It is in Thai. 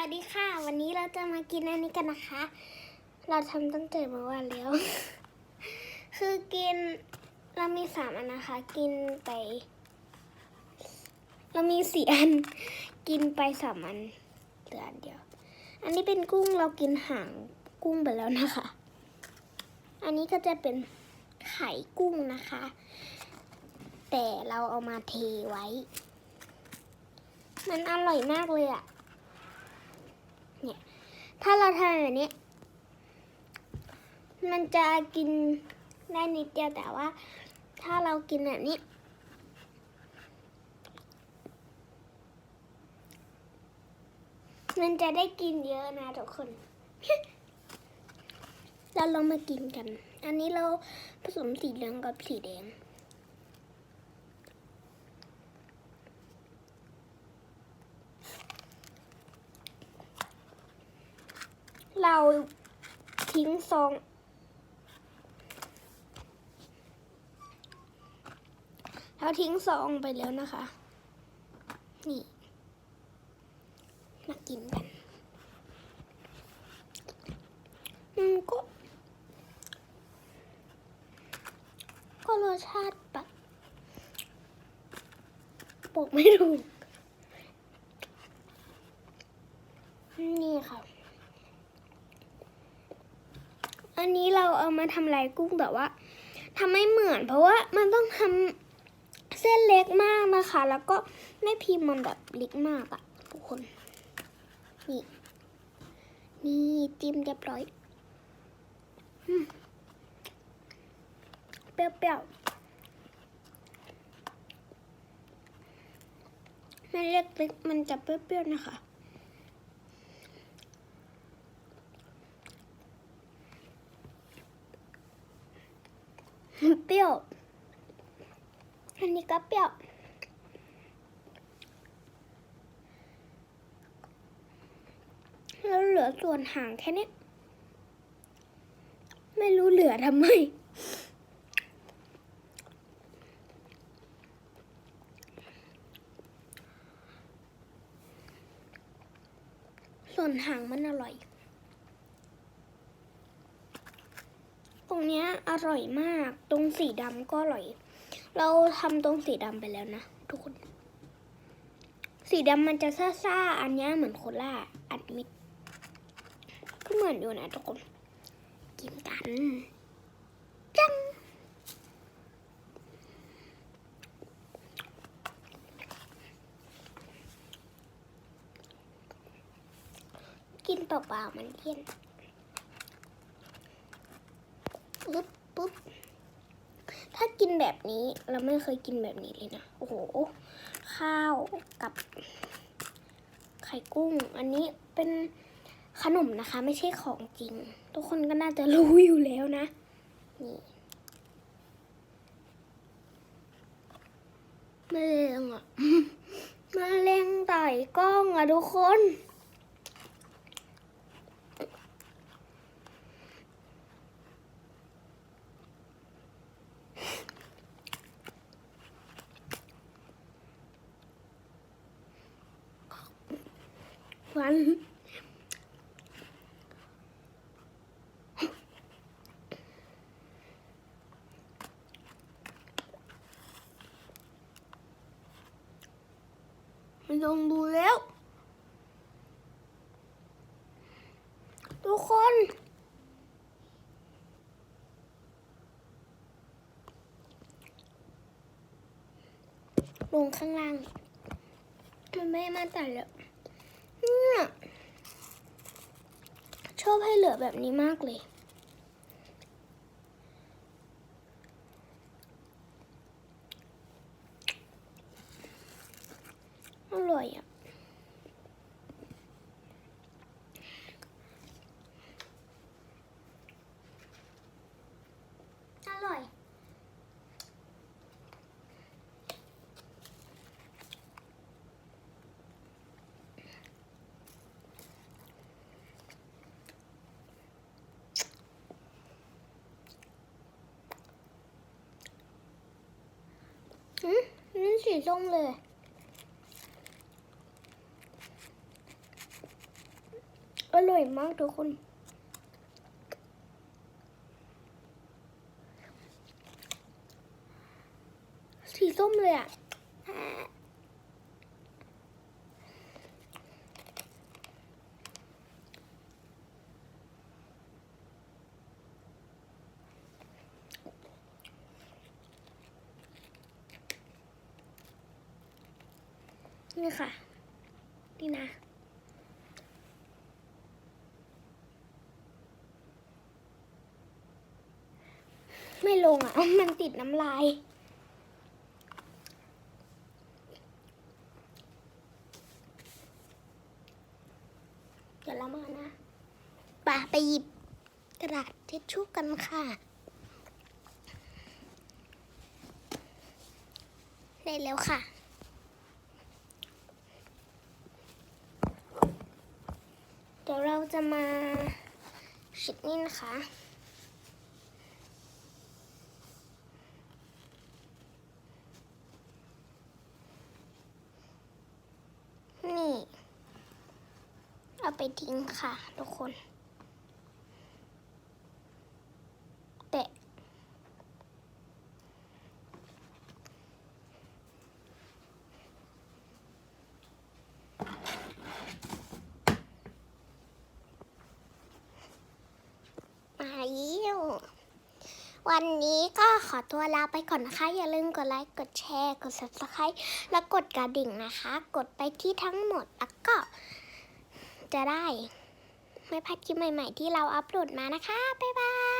วัสดีค่ะ วันนี้เราจะมากินอันนี้กันนะคะ เราทำตั้งแต่เมื่อวานแล้ว คือกินเรามีสามอันนะคะ กินไป เรามีสี่อัน กินไปสามอันเหลืออันเดียว อันนี้เป็นกุ้งเรากินหางกุ้งไปแล้วนะคะ อันนี้ก็จะเป็นไข่กุ้งนะคะ แต่เราเอามาเทไว้ มันอร่อยมากเลยอะ เนี่ย ถ้าเราทำแบบนี้ มันจะกินได้นิดเดียวแต่ว่า ถ้าเรากินแบบนี้ มันจะได้กินเยอะนะทุกคน เราลองมากินกัน อันนี้เราผสมสีเหลืองกับสีแดง เราทิ้งซอง เราทิ้งซองไปแล้วนะคะ นี่ มากินกันอืมก็ก็รสชาติแบบบอกไม่ถูก นี่ค่ะ อันนี้เราเอามาทำลายกุ้งแต่ว่าทำไม่เหมือน เพราะว่ามันต้องทำเส้นเล็กมากนะคะ แล้วก็ไม่พิมพ์มันแบบเล็กมากอะทุกคน นี่ นี่จิ้มเรียบร้อยเปรี้ยวๆไม่เล็กๆมันจะเปรี้ยวๆนะคะ เปรี้ ยว อันนี้ก็เปรี้ยว แล้วเหลือส่วนหางแค่นี้ ไม่รู้เหลือทำไม ส่วนหางมันอร่อย รงเนี้ยอร่อยมาก ตรงสีดำก็อร่อย เราทำตรงสีดำไปแล้วนะ ทุกคน สีดำมันจะซ่าๆ อันนี้เหมือนโคล่าอัดมิดก็เหมือนอยู่นะทุกคน กินกัน จัง กินเปล่าๆมันเลี่ยน ปึ๊บปึ๊บถ้ากินแบบนี้เราไม่เคยกินแบบนี้เลยนะ โอ้โห ข้าวกับ ไข่กุ้ง อันนี้เป็นขนมนะคะ ไม่ใช่ของจริง ทุกคนก็น่าจะรู้อยู่แล้วนะ นี่แมลงอะแมลงไต่กล้องอะทุกคน วัน ไม่ต้องดูแล้ว ทุกคนลงข้างล่าง มันไม่มาตัดแล้วเนี่ย ชอบให้เหลือแบบนี้มากเลย อร่อยอะ อร่อย อืมนี่สีส้มเลย อร่อยมากทุกคนสีส้มเลยอะ นี่ค่ะ นี่นะ ไม่ลงอะ มันติดน้ำลาย เดี๋ยวเรามานะป่าไปหยิบกระดาษทิชชู่กันค่ะ ได้แล้วค่ะ เดี๋ยวเราจะมาชิดนี่นะคะ นี่ เอาไปทิ้งค่ะทุกคน แปะมาแล้ว วันนี้ก็ขอตัวลาไปก่อนนะคะ อย่าลืมกดไลค์ กดแชร์ กด subscribe แล้วกดกระดิ่งนะคะ กดไปที่ทั้งหมดแล้วก็ จะได้ ไม่พลาดคลิปใหม่ ๆ ที่เราอัปโหลดมานะคะ บ๊ายบาย